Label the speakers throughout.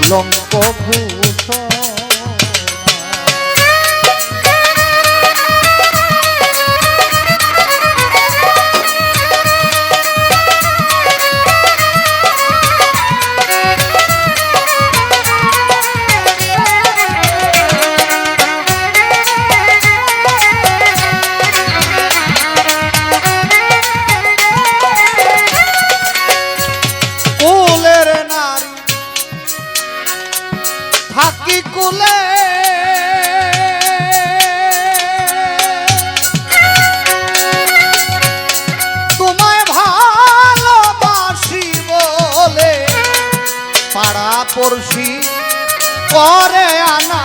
Speaker 1: কলঙ্ক ভূষণ পড়শি করে আনা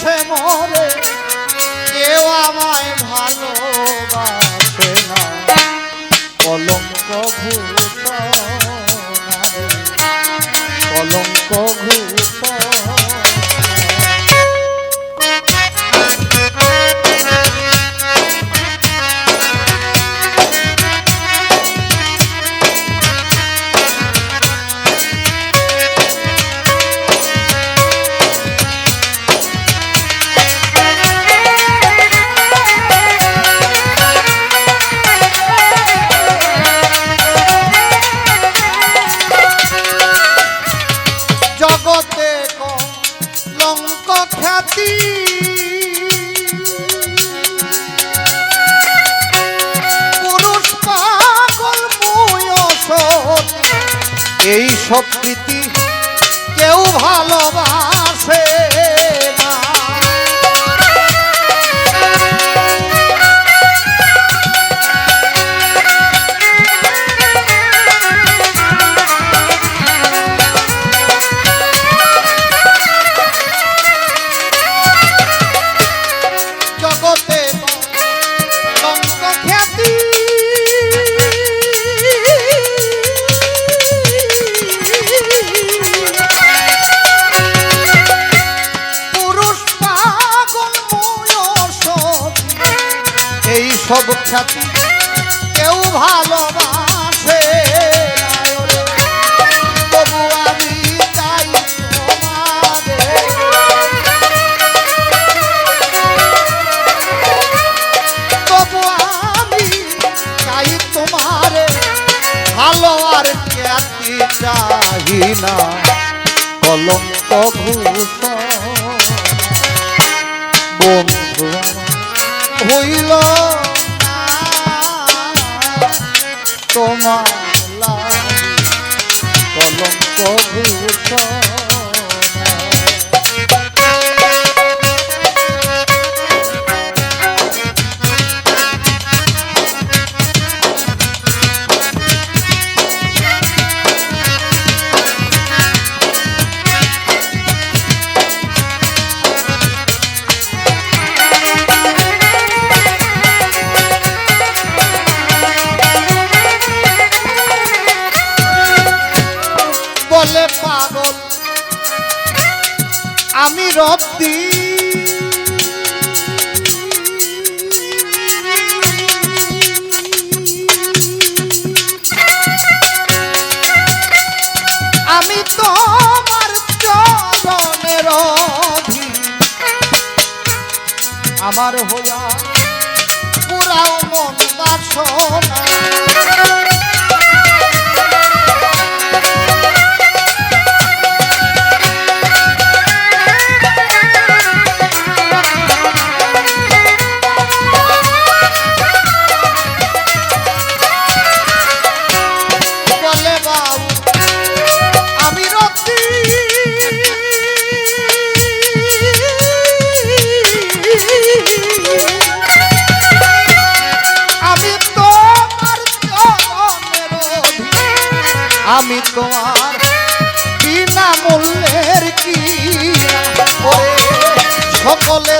Speaker 1: হেসে মরে কেউ আমায় ভালোবাসে না। কলঙ্ক ভূষণ এই সবকৃতি কেউ ভালোবাসে সব কেউ ভালোবাসে তবু আমি চাই তবু আমি চাই তোমারে ভালো আর খ্যাতি চাহি না কলঙ্ক ভূষণ বন্ধু হইল তোমার আমার হইয়া পুরাও মন বাসনা সকলে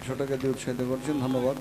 Speaker 2: একশো টাকা দিয়ে উৎসাহিত করছেন ধন্যবাদ।